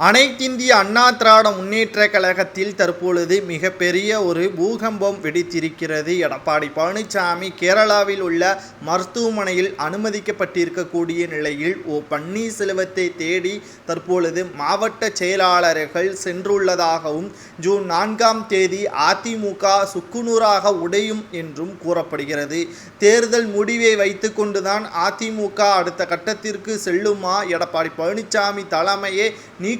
அனைத்திந்திய அண்ணா திராவிட முன்னேற்ற கழகத்தில் தற்பொழுது மிகப்பெரிய ஒரு பூகம்பம் வெடித்திருக்கிறது. எடப்பாடி பழனிசாமி கேரளாவில் உள்ள மருத்துவமனையில் அனுமதிக்கப்பட்டிருக்கக்கூடிய நிலையில் ஓ பன்னீர்செல்வத்தை தேடி தற்பொழுது மாவட்ட செயலாளர்கள் சென்றுள்ளதாகவும் ஜூன் நான்காம் தேதி அதிமுக சுக்குநூறாக உடையும் என்றும் கூறப்படுகிறது. தேர்தல் முடிவை வைத்துக்கொண்டுதான் அதிமுக அடுத்த கட்டத்திற்கு செல்லுமா? எடப்பாடி பழனிசாமி தலைமையே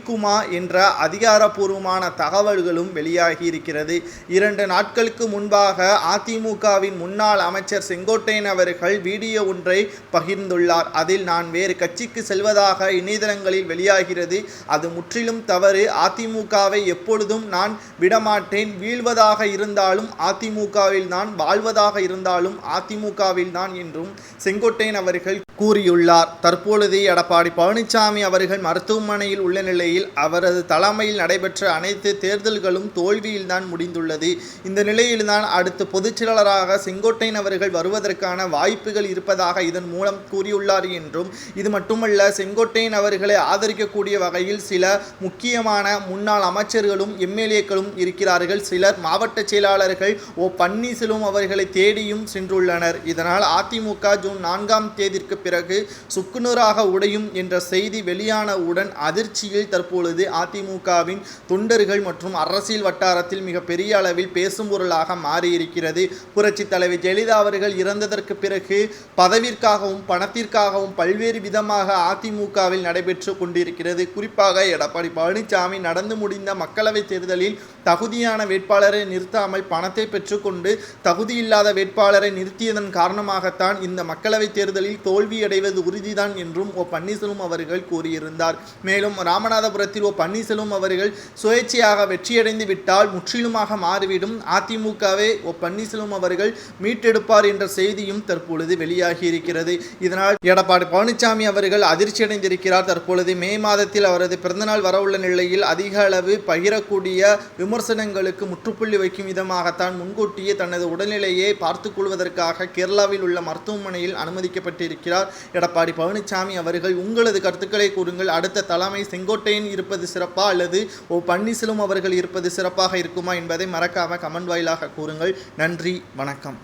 இருக்குமா என்ற அதிகாரப்பூர்வமான தகவல்களும் வெளியாகி இருக்கிறது இரண்டு நாட்களுக்கு முன்பாக அதிமுகவின் முன்னாள் அமைச்சர் செங்கோட்டையன் அவர்கள் வீடியோ ஒன்றை பகிர்ந்துள்ளார். அதில் நான் வேறு கட்சிக்கு செல்வதாக இணையதளங்களில் வெளியாகிறது. அது முற்றிலும் தவறு. அதிமுகவை எப்பொழுதும் நான் விடமாட்டேன். வீழ்வதாக இருந்தாலும் அதிமுகவில் தான் வாழ்வதாக இருந்தாலும் அதிமுகவில் தான் என்றும் செங்கோட்டையன் அவர்கள் கூறியுள்ளார். தற்பொழுது எடப்பாடி பழனிசாமி அவர்கள் மருத்துவமனையில் உள்ள நிலையில் அவரது தலைமையில் நடைபெற்ற அனைத்து தேர்தல்களும் தோல்வியில்தான் முடிந்துள்ளது. இந்த நிலையில்தான் அடுத்து பொதுச்செயலாளராக செங்கோட்டையன் அவர்கள் வருவதற்கான வாய்ப்புகள் இருப்பதாக இதன் மூலம் கூறியுள்ளார் என்றும் இது மட்டுமல்ல செங்கோட்டையன் அவர்களை ஆதரிக்கக்கூடிய வகையில் சில முக்கியமான முன்னாள் அமைச்சர்களும் எம்எல்ஏக்களும் இருக்கிறார்கள். சிலர் மாவட்ட செயலாளர்கள் ஓ பன்னீர்செல்வம் அவர்களை தேடியும் சென்றுள்ளனர். இதனால் அதிமுக ஜூன் நான்காம் தேதிக்கு பிறகு சுக்குநூறாக உடையும் என்ற செய்தி வெளியானவுடன் அதிர்ச்சியில் தற்போது தற்பொழுது அதிமுகவின் தொண்டர்கள் மற்றும் அரசியல் வட்டாரத்தில் மிக பெரிய அளவில் பேசும் பொருளாக மாறியிருக்கிறது. புரட்சி தலைவி ஜெயலலிதா அவர்கள் இறந்ததற்கு பிறகு பதவிற்காகவும் பணத்திற்காகவும் பல்வேறு விதமாக அதிமுகவில் நடைபெற்று கொண்டிருக்கிறது. குறிப்பாக எடப்பாடி பழனிசாமி நடந்து முடிந்த மக்களவைத் தேர்தலில் தகுதியான வேட்பாளரை நிறுத்தாமல் பணத்தை பெற்றுக்கொண்டு தகுதியில்லாத வேட்பாளரை நிறுத்தியதன் காரணமாகத்தான் இந்த மக்களவைத் தேர்தலில் தோல்வியடைவது உறுதிதான் என்றும் ஓ பன்னீர்செல்வம் அவர்கள் கூறியிருந்தார். மேலும் ராமநாதபுரத்தில் ஓ பன்னீர்செல்வம் அவர்கள் சுயேட்சையாக வெற்றியடைந்து விட்டால் முற்றிலுமாக மாறிவிடும். அதிமுகவை ஓ பன்னீர்செல்வம் அவர்கள் மீட்டெடுப்பார் என்ற செய்தியும் தற்பொழுது வெளியாகி இருக்கிறது இதனால் எடப்பாடி பழனிசாமி அவர்கள் அதிர்ச்சியடைந்திருக்கிறார். தற்பொழுது மே மாதத்தில் அவரது பிறந்தநாள் வரவுள்ள நிலையில் அதிக அளவு பகிரக்கூடிய விமர்சனங்களுக்கு முற்றுப்புள்ளி வைக்கும் விதமாகத்தான் முன்கூட்டியே தனது உடல்நிலையை பார்த்துக் கொள்வதற்காக கேரளாவில் உள்ள மருத்துவமனையில் அனுமதிக்கப்பட்டிருக்கிறார். எடப்பாடி பழனிசாமி அவர்கள் உங்களது கருத்துக்களை கூறுங்கள். அடுத்த தலைமை செங்கோட்டையின் இருப்பது சிறப்பா அல்லது ஓ பன்னீர்செல்வம் அவர்கள் இருப்பது சிறப்பாக இருக்குமா என்பதை மறக்காம கமெண்ட் வாயிலாக கூறுங்கள். நன்றி வணக்கம்.